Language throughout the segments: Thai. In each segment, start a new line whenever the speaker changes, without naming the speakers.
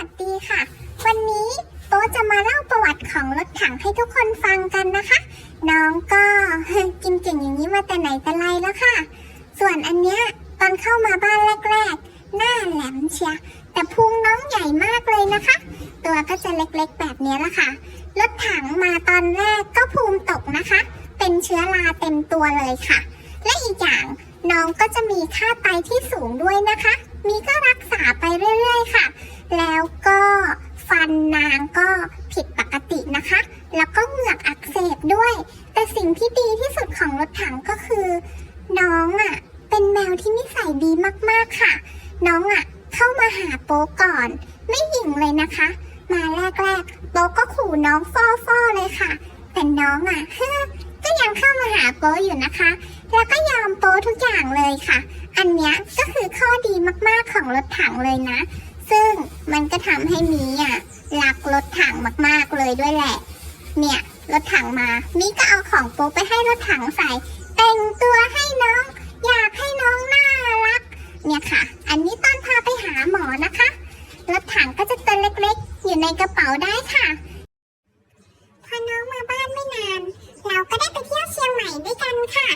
วัสดีค่ะ วันนี้โป๊จะมาเล่าประวัติของรถถังให้ทุกคนฟังกันนะคะ น้องก็กินเก่งอย่างนี้มาแต่ไหนแต่ไรแล้วค่ะ ส่วนอันเนี้ยตอนเข้ามาบ้านแรกๆ หน้าแหลมเชียแต่พุงน้องใหญ่มากเลยนะคะ ตัวก็จะเล็กๆแบบนี้ละค่ะ รถถังมาตอนแรกก็ภูมิตกนะคะ เป็นเชื้อราเต็มตัวเลยค่ะ และอีกอย่างน้องก็จะมีค่าไตที่สูงด้วยนะคะ มีก็รักษาไปเรื่อยๆค่ะ แล้วก็ฟันนางก็ผิดปกตินะคะ แล้วก็เหงือกอักเสบด้วย แต่สิ่งที่ดีที่สุดของรถถังก็คือ น้องอะ่ะ เป็นแมวที่นิสัยดีมากๆค่ะ น้องอะ่ะ เข้ามาหาโป๊ก่อน ไม่หยิ่งเลยนะคะ มาแรกๆโป๊ก็ขู่น้องฟ่อๆเลยค่ะ แต่น้องอะก็ยังเข้ามาหาโป๊อยู่นะคะ แล้วก็ยอมโป๊ทุกอย่างเลยค่ะ อันเนี้ยก็คือข้อดีมากๆของรถถังเลยนะ ซึ่งมันก็ทำให้มีอะรักรถถังมากๆเลยด้วยแหละ เนี่ย รถถังมา มีก็เอาของโป๊ไปให้รถถังใส่ แต่งตัวให้น้อง อยากให้น้องน่ารัก เนี่ยค่ะ อันนี้ตอนพาไปหาหมอนะคะ รถถังก็จะตัวเล็กๆ อยู่ในกระเป๋าได้ค่ะ พอน้องมาบ้านไม่นาน เราก็ได้ไปเที่ยวเชียงใหม่ด้วยกันค่ะ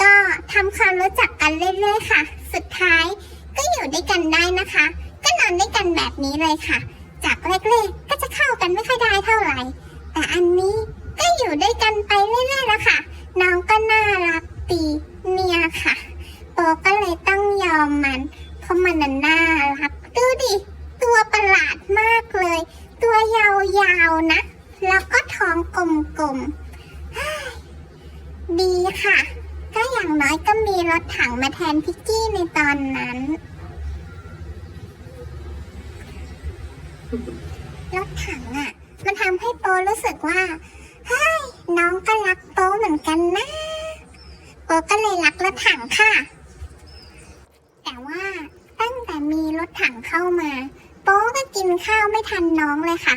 ก็ทำความรู้จักกันเรื่อยๆค่ะ สุดท้าย อยู่ด้วยกันได้นะคะ ก็นอนด้วยกันแบบนี้เลยค่ะ จากแรกๆก็จะเข้ากันไม่ค่อยได้เท่าไหร่ แต่อันนี้ก็อยู่ด้วยกันไปเรื่อยๆแล้วค่ะ น้องก็น่ารักตีเนี่ยค่ะ โปก็เลยต้องยอมมัน เพราะมันน่ะน่ารักดูดิตัวประหลาดมากเลย ตัวยาวๆนะ แล้วก็ท้องกลมๆดีค่ะ ก็อย่างน้อยก็มีรถถังมาแทนพิกกี้ในตอนนั้น รถถังอะ มันทำให้โปรู้สึกว่า เฮ้ย น้องก็รักโปเหมือนกันนะ โปก็เลยรักรถถังค่ะ แต่ว่าตั้งแต่มีรถถังเข้ามา โปก็กินข้าวไม่ทันน้องเลยค่ะ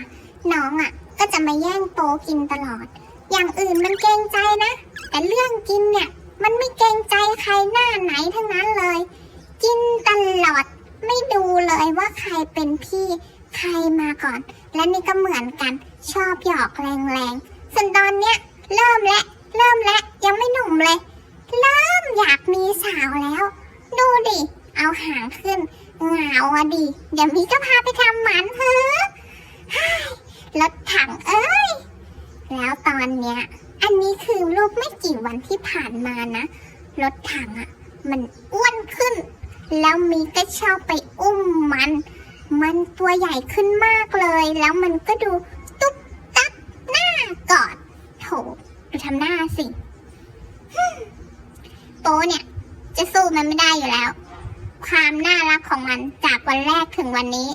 น้องอะ ก็จะมาแย่งโปกินตลอด อย่างอื่นมันเกรงใจนะ แต่เรื่องกินเนี่ย มันไม่เกรงใจใครหน้าไหนทั้งนั้นเลย กินตลอดไม่ดูเลยว่าใครเป็นพี่ ครมาก่อน และนี่ก็เหมือนกันชอบหยอกแรงๆส่วนตอนเนี้ยเริ่มและเริ่มและยังไม่หนุ่มเลย เริ่มอยากมีสาวแล้ว ดูดิ เอาหางขึ้นเหงาอะดิเดี๋ยวมีก็พาไปทำหมันเถอะเฮ้ยรถถังเอ้ย แล้วตอนเนี้ย อันนี้คือรูปไม่กี่วันที่ผ่านมานะ รถถังอะมันอ้วนขึ้น แล้วมีก็ชอบไปอุ้มมัน มันตัวใหญ่ขึ้นมากเลย แล้วมันก็ดูตุ๊บตับหน้ากอดโถดูทำหน้าสิโปเนี่ย จะสู้มันไม่ได้อยู่แล้ว ความน่ารักของมันจากวันแรกถึงวันนี้